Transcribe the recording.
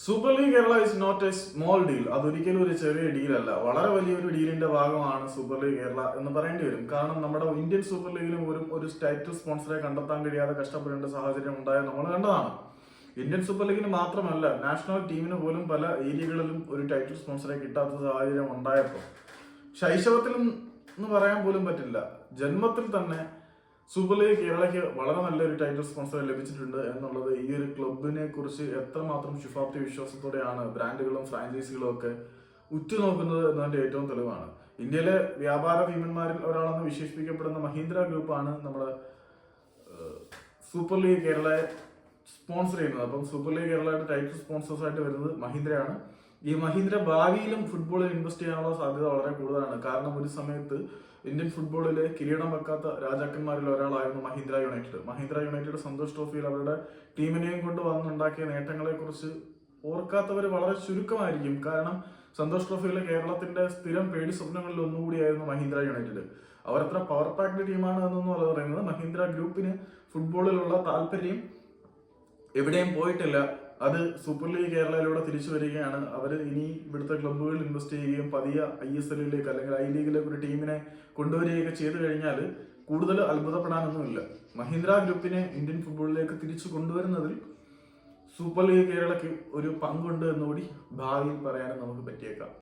Super league Kerala is not a small deal അതൊരിക്കലും ഒരു ചെറിയ ഡീലല്ല വളരെ വലിയൊരു ഡീലിന്റെ ഭാഗമാണ് സൂപ്പർ ലീഗ് കേരള എന്ന് പറയേണ്ടി വരും. കാരണം നമ്മുടെ ഇന്ത്യൻ സൂപ്പർ ലീഗിലും ഒരു ഒരു ടൈറ്റിൽ സ്പോൺസറെ കണ്ടെത്താൻ കഴിയാതെ കഷ്ടപ്പെടേണ്ട സാഹചര്യം ഉണ്ടായത് നമ്മൾ കണ്ടതാണ്. ഇന്ത്യൻ സൂപ്പർ ലീഗിന് മാത്രമല്ല നാഷണൽ ടീമിന് പോലും പല ഏരിയകളിലും ഒരു ടൈറ്റിൽ സ്പോൺസറെ കിട്ടാത്ത സാഹചര്യം ഉണ്ടായപ്പോൾ. ശൈശവത്തിൽ എന്ന് പറയാൻ പോലും പറ്റില്ല. ജന്മത്തിൽ തന്നെ സൂപ്പർ ലീഗ് കേരളയ്ക്ക് വളരെ നല്ലൊരു ടൈറ്റിൽ സ്പോൺസർ ലഭിച്ചിട്ടുണ്ട് എന്നുള്ളത് ഈ ഒരു ക്ലബിനെ കുറിച്ച് എത്രമാത്രം ശുഭാപ്തി വിശ്വാസത്തോടെയാണ് ബ്രാൻഡുകളും ഫ്രാഞ്ചൈസികളും ഒക്കെ ഉറ്റുനോക്കുന്നത് എന്നതിന്റെ ഏറ്റവും തെളിവാണ്. ഇന്ത്യയിലെ വ്യാപാര ഭീമന്മാരിൽ ഒരാളെന്ന് വിശേഷിപ്പിക്കപ്പെടുന്ന മഹീന്ദ്ര ഗ്രൂപ്പാണ് നമ്മുടെ സൂപ്പർ ലീഗ് കേരളയെ സ്പോൺസർ ചെയ്യുന്നത്. അപ്പം സൂപ്പർ ലീഗ് കേരളയുടെ ടൈറ്റിൽ സ്പോൺസേഴ്സ് ആയിട്ട് വരുന്നത് മഹീന്ദ്രയാണ്. ഈ മഹീന്ദ്ര ഭാവിയിലും ഫുട്ബോളിൽ ഇൻവെസ്റ്റ് ചെയ്യാനുള്ള സാധ്യത വളരെ കൂടുതലാണ്. കാരണം ഒരു സമയത്ത് ഇന്ത്യൻ ഫുട്ബോളിലെ കിരീടം വെക്കാത്ത രാജാക്കന്മാരിൽ ഒരാളായിരുന്നു മഹീന്ദ്ര യുണൈറ്റഡ്. മഹീന്ദ്ര യുണൈറ്റഡ് സന്തോഷ് ട്രോഫിയിൽ അവരുടെ ടീമിനെയും കൊണ്ട് വന്നുണ്ടാക്കിയ നേട്ടങ്ങളെ കുറിച്ച് ഓർക്കാത്തവർ വളരെ ചുരുക്കമായിരിക്കും. കാരണം സന്തോഷ് ട്രോഫിയിലെ കേരളത്തിന്റെ സ്ഥിരം പേടി സ്വപ്നങ്ങളിൽ ഒന്നുകൂടിയായിരുന്നു മഹീന്ദ്ര യുണൈറ്റഡ്. അവർ എത്ര പവർ പാക്ഡ് ടീമാണ് എന്നൊന്നും പറയുന്നത്. മഹീന്ദ്ര ഗ്രൂപ്പിന് ഫുട്ബോളിലുള്ള താല്പര്യം എവിടെയും പോയിട്ടില്ല. അത് സൂപ്പർ ലീഗ് കേരളയിലൂടെ തിരിച്ചു വരികയാണ്. അവർ ഇനി ഇവിടുത്തെ ക്ലബ്ബുകളിൽ ഇൻവെസ്റ്റ് ചെയ്യുകയും പതിയ ഐ എസ് എല്ലിലേക്ക് അല്ലെങ്കിൽ ഐ ലീഗിലേക്ക് ഒരു ടീമിനെ കൊണ്ടുവരികയൊക്കെ ചെയ്തു കഴിഞ്ഞാൽ കൂടുതൽ അത്ഭുതപ്പെടാനൊന്നുമില്ല. മഹീന്ദ്ര ഗ്രൂപ്പിനെ ഇന്ത്യൻ ഫുട്ബോളിലേക്ക് തിരിച്ചു കൊണ്ടുവരുന്നതിൽ സൂപ്പർ ലീഗ് കേരളയ്ക്ക് ഒരു പങ്കുണ്ട് എന്നുകൂടി ഭാവിയിൽ പറയാനും നമുക്ക് പറ്റിയേക്കാം.